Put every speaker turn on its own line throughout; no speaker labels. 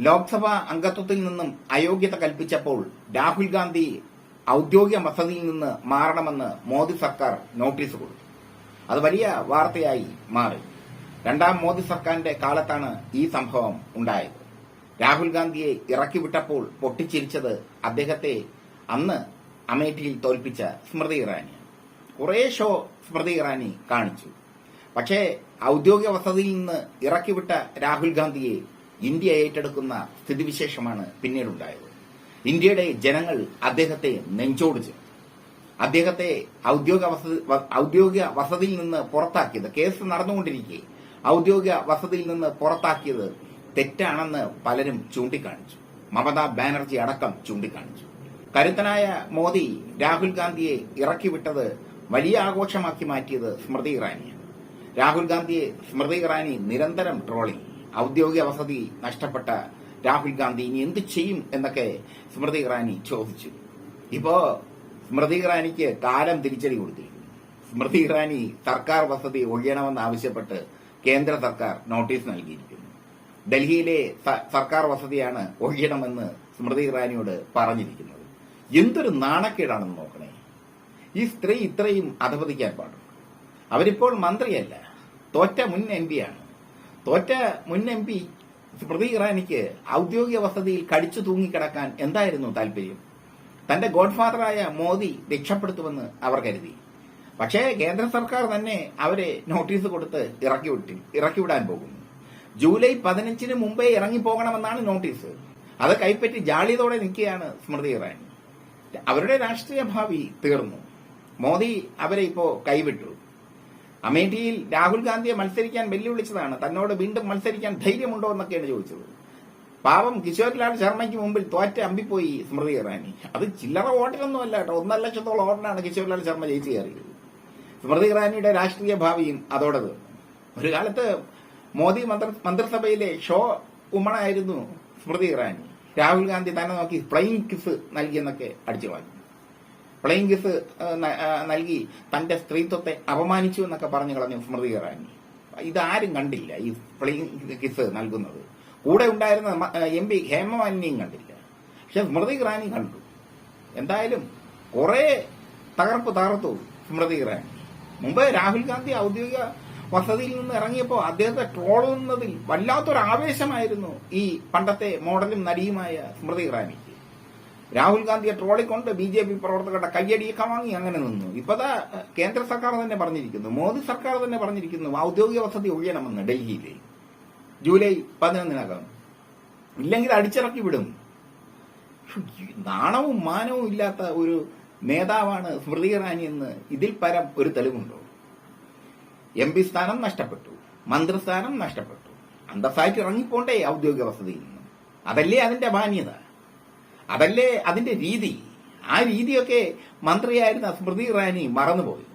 ലോക്സഭാ അംഗത്വത്തിൽ നിന്നും അയോഗ്യത കൽപ്പിച്ചപ്പോൾ രാഹുൽ ഗാന്ധി ഔദ്യോഗിക വസതിയിൽ നിന്ന് മാറണമെന്ന് മോദി സർക്കാർ നോട്ടീസ് കൊടുത്തു. അത് വലിയ വാർത്തയായി മാറി. രണ്ടാം മോദി സർക്കാരിന്റെ കാലത്താണ് ഈ സംഭവം ഉണ്ടായത്. രാഹുൽ ഗാന്ധിയെ ഇറക്കി വിട്ടപ്പോൾ പൊട്ടിച്ചിരിച്ചത് അദ്ദേഹത്തെ അന്ന് അമേഠിയിൽ തോൽപ്പിച്ച സ്മൃതി ഇറാനി. കുറേ ഷോ സ്മൃതി ഇറാനി കാണിച്ചു. പക്ഷേ ഔദ്യോഗിക വസതിയിൽ നിന്ന് ഇറക്കിവിട്ട രാഹുൽ ഗാന്ധിയെ ഇന്ത്യ ഏറ്റെടുക്കുന്ന സ്ഥിതിവിശേഷമാണ് പിന്നീടുണ്ടായത്. ഇന്ത്യയുടെ ജനങ്ങൾ അദ്ദേഹത്തെ നെഞ്ചോട് ചേർത്തു. അദ്ദേഹത്തെ ഔദ്യോഗിക വസതി ഔദ്യോഗിക വസതിയിൽ നിന്ന് പുറത്താക്കിയത് കേസ് നടന്നുകൊണ്ടിരിക്കെ ഔദ്യോഗിക വസതിയിൽ നിന്ന് പുറത്താക്കിയത് തെറ്റാണെന്ന് പലരും ചൂണ്ടിക്കാണിച്ചു. മമതാ ബാനർജി അടക്കം ചൂണ്ടിക്കാണിച്ചു. കരുത്തനായ മോദി രാഹുൽ ഗാന്ധിയെ ഇറക്കിവിട്ടത് വലിയ ആഘോഷമാക്കി മാറ്റിയത് സ്മൃതി ഇറാനിയാണ്. രാഹുൽ ഗാന്ധിയെ സ്മൃതി ഇറാനി നിരന്തരം ട്രോളി ഔദ്യോഗിക വസതി നഷ്ടപ്പെട്ട രാഹുൽ ഗാന്ധി ഇനി എന്ത് ചെയ്യും എന്നൊക്കെ സ്മൃതി ഇറാനി ചോദിച്ചു. ഇപ്പോ സ്മൃതി ഇറാനിക്ക് കാലം തിരിച്ചടി കൊടുത്തിരിക്കുന്നു സ്മൃതി ഇറാനി സർക്കാർ വസതി ഒഴിയണമെന്ന് ആവശ്യപ്പെട്ട് കേന്ദ്ര സർക്കാർ നോട്ടീസ് നൽകിയിരിക്കുന്നു. ഡൽഹിയിലെ സർക്കാർ വസതിയാണ് ഒഴിയണമെന്ന് സ്മൃതി ഇറാനിയോട് പറഞ്ഞിരിക്കുന്നത്. എന്തൊരു നാണക്കേടാണെന്ന് നോക്കണേ. ഈ സ്ത്രീ ഇത്രയും അധപതിക്കാൻ പാടും അവരിപ്പോൾ മന്ത്രിയല്ല തോറ്റ മുൻ എം പിയാണ് തോറ്റ മുൻ എം പി സ്മൃതി ഇറാനിക്ക് ഔദ്യോഗിക വസതിയിൽ കടിച്ചു തൂങ്ങിക്കിടക്കാൻ എന്തായിരുന്നു താല്പര്യം? തന്റെ ഗോഡ്ഫാദറായ മോദി രക്ഷപ്പെടുത്തുമെന്ന് അവർ കരുതി. പക്ഷേ കേന്ദ്ര സർക്കാർ തന്നെ അവരെ നോട്ടീസ് കൊടുത്ത് ഇറക്കി വിട്ടി ഇറക്കിവിടാൻ പോകുന്നു. ജൂലൈ പതിനഞ്ചിന് മുമ്പേ ഇറങ്ങിപ്പോകണമെന്നാണ് നോട്ടീസ്. അത് കൈപ്പറ്റി ജാളിയതോടെ നിൽക്കുകയാണ് സ്മൃതി ഇറാനി. അവരുടെ രാഷ്ട്രീയ ഭാവി തീർന്നു. മോദി അവരെ ഇപ്പോ കൈവിട്ടു. അമേഠിയിൽ രാഹുൽ ഗാന്ധിയെ മത്സരിക്കാൻ വെല്ലുവിളിച്ചതാണ്. തന്നോട് വീണ്ടും മത്സരിക്കാൻ ധൈര്യമുണ്ടോ എന്നൊക്കെയാണ് ചോദിച്ചത്. പാവം കിഷോർലാൽ ശർമ്മയ്ക്ക് മുമ്പിൽ തോറ്റ അമ്പിപ്പോയി സ്മൃതി ഇറാനി. അത് ചില്ലറ വോട്ടിനൊന്നുമല്ല കേട്ടോ. ഒന്നര ലക്ഷത്തോളം വോട്ടിനാണ് കിഷോർലാൽ ശർമ്മ ജയിച്ചു കയറിയത്. സ്മൃതി ഇറാനിയുടെ രാഷ്ട്രീയ ഭാവിയും അതോടെ ഒരു കാലത്ത് മോദി മന്ത്രി മന്ത്രിസഭയിലെ ഷോ ഉമ്മണായിരുന്നു സ്മൃതി ഇറാനി. രാഹുൽ ഗാന്ധി തന്നെ നോക്കി ഫ്ലൈയിങ് കിസ് നൽകിയെന്നൊക്കെ അടിച്ചു കളഞ്ഞു ഫ്ലൈയിങ് കിസ് നൽകി തന്റെ സ്ത്രീത്വത്തെ അപമാനിച്ചു എന്നൊക്കെ പറഞ്ഞു കളഞ്ഞു സ്മൃതി ഇറാനി. ഇതാരും കണ്ടില്ല ഈ പ്ലെയിങ് കിസ് നൽകുന്നത്. കൂടെ ഉണ്ടായിരുന്ന എം പി ഹേമമാലിനിയും കണ്ടില്ല. പക്ഷെ സ്മൃതി ഇറാനി കണ്ടു. എന്തായാലും കുറെ തകർപ്പ് തകർത്തു സ്മൃതി ഇറാനി. മുമ്പ് രാഹുൽ ഗാന്ധി ഔദ്യോഗിക വസതിയിൽ നിന്ന് ഇറങ്ങിയപ്പോൾ അദ്ദേഹത്തെ ട്രോളുന്നതിൽ വല്ലാത്തൊരു ആവേശമായിരുന്നു ഈ പണ്ടത്തെ മോഡലും നടിയുമായ സ്മൃതി ഇറാനിക്ക് രാഹുൽ ഗാന്ധിയെ ട്രോളിക്കൊണ്ട് ബി ജെ പി പ്രവർത്തകരുടെ കയ്യടിയൊക്കെ വാങ്ങി അങ്ങനെ നിന്നു. ഇപ്പതാ കേന്ദ്ര സർക്കാർ തന്നെ പറഞ്ഞിരിക്കുന്നു. മോദി സർക്കാർ തന്നെ പറഞ്ഞിരിക്കുന്നു ഔദ്യോഗിക വസതി ഒഴിയണമെന്ന് ഡൽഹിയിലെ ജൂലൈ പതിനൊന്നിനകം. ഇല്ലെങ്കിൽ അടിച്ചിറക്കി വിടും. നാണവും മാനവും ഇല്ലാത്ത ഒരു നേതാവാണ് സ്മൃതി ഇറാനി എന്ന് ഇതിൽ പരം ഒരു തെളിവുണ്ടോ? എം പി സ്ഥാനം നഷ്ടപ്പെട്ടു. മന്ത്രിസ്ഥാനം നഷ്ടപ്പെട്ടു. അന്തസ്സായിട്ട് ഇറങ്ങിപ്പോണ്ടേ ഔദ്യോഗിക വസതിയിൽ നിന്നും. അതല്ലേ അതിന്റെ മാന്യത? അതല്ലേ അതിന്റെ രീതി? ആ രീതിയൊക്കെ മന്ത്രിയായിരുന്ന സ്മൃതി ഇറാനി മറന്നുപോയി.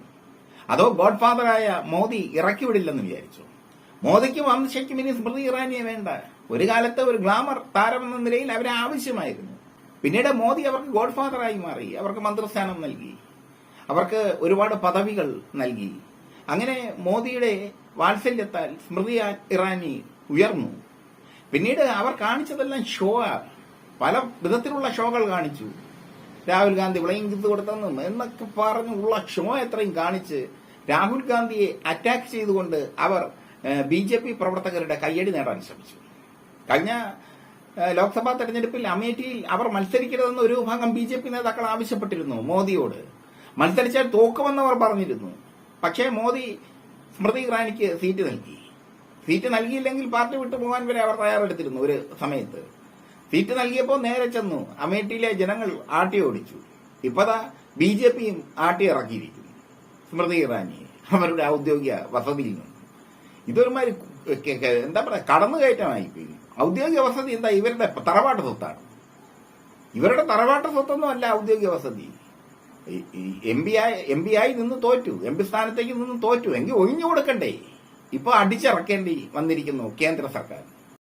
അതോ ഗോഡ്ഫാദറായ മോദി ഇറക്കിവിടില്ലെന്ന് വിചാരിച്ചു. മോദിക്കും അമിത്ഷയ്ക്കും ഇനി സ്മൃതി ഇറാനിയെ വേണ്ട. ഒരു കാലത്ത് ഒരു ഗ്ലാമർ താരമെന്ന നിലയിൽ അവരെ ആവശ്യമായിരുന്നു. പിന്നീട് മോദി അവർക്ക് ഗോഡ്ഫാദറായി മാറി അവർക്ക് മന്ത്രിസ്ഥാനം നൽകി അവർക്ക് ഒരുപാട് പദവികൾ നൽകി. അങ്ങനെ മോദിയുടെ വാത്സല്യത്താൽ സ്മൃതി ഇറാനി ഉയർന്നു. പിന്നീട് അവർ കാണിച്ചതെല്ലാം ഷോ പല വിധത്തിലുള്ള ഷോകൾ കാണിച്ചു. രാഹുൽ ഗാന്ധി വിളയും കിത്ത് കൊടുത്തെന്നും എന്നൊക്കെ പറഞ്ഞുള്ള ക്ഷമ എത്രയും കാണിച്ച് രാഹുൽ ഗാന്ധിയെ അറ്റാക്ക് ചെയ്തുകൊണ്ട് അവർ ബി ജെ പി പ്രവർത്തകരുടെ കയ്യടി നേടാൻ ശ്രമിച്ചു. കഴിഞ്ഞ ലോക്സഭാ തെരഞ്ഞെടുപ്പിൽ അമേഠിയിൽ അവർ മത്സരിക്കരുതെന്ന് ഒരു വിഭാഗം ബി ജെ പി നേതാക്കൾ ആവശ്യപ്പെട്ടിരുന്നു മോദിയോട്. മത്സരിച്ചാൽ തോക്കുമെന്ന് അവർ പറഞ്ഞിരുന്നു. പക്ഷേ മോദി സ്മൃതി ഇറാനിക്ക് സീറ്റ് നൽകി. സീറ്റ് നൽകിയില്ലെങ്കിൽ പാർട്ടി വിട്ടു പോകാൻ വരെ അവർ തയ്യാറെടുത്തിരുന്നു ഒരു സമയത്ത്. സീറ്റ് നൽകിയപ്പോൾ നേരെ ചെന്നു. അമേഠിയിലെ ജനങ്ങൾ ആട്ടി ഓടിച്ചു. ഇപ്പതാ ബി ജെ പിയും ആട്ടി ഇറക്കിയിരിക്കുന്നു. സ്മൃതി ഇറാനി അവരുടെ ഔദ്യോഗിക വസതിയിൽ നിന്ന്. ഇതൊരുമാതിരി എന്താ പറയാ കടന്നുകയറ്റമായി ഔദ്യോഗിക വസതി എന്താ? ഇവരുടെ തറവാട്ട് സ്വത്താണ്. ഇവരുടെ തറവാട്ട് സ്വത്തൊന്നും അല്ല ഔദ്യോഗിക വസതി. എം പി ആയി എം പി ആയി നിന്ന് തോറ്റു. എം പി സ്ഥാനത്തേക്ക് നിന്ന് തോറ്റു. എങ്കിൽ ഒഴിഞ്ഞു കൊടുക്കണ്ടേ? ഇപ്പൊ അടിച്ചിറക്കേണ്ടി വന്നിരിക്കുന്നു കേന്ദ്ര സർക്കാർ.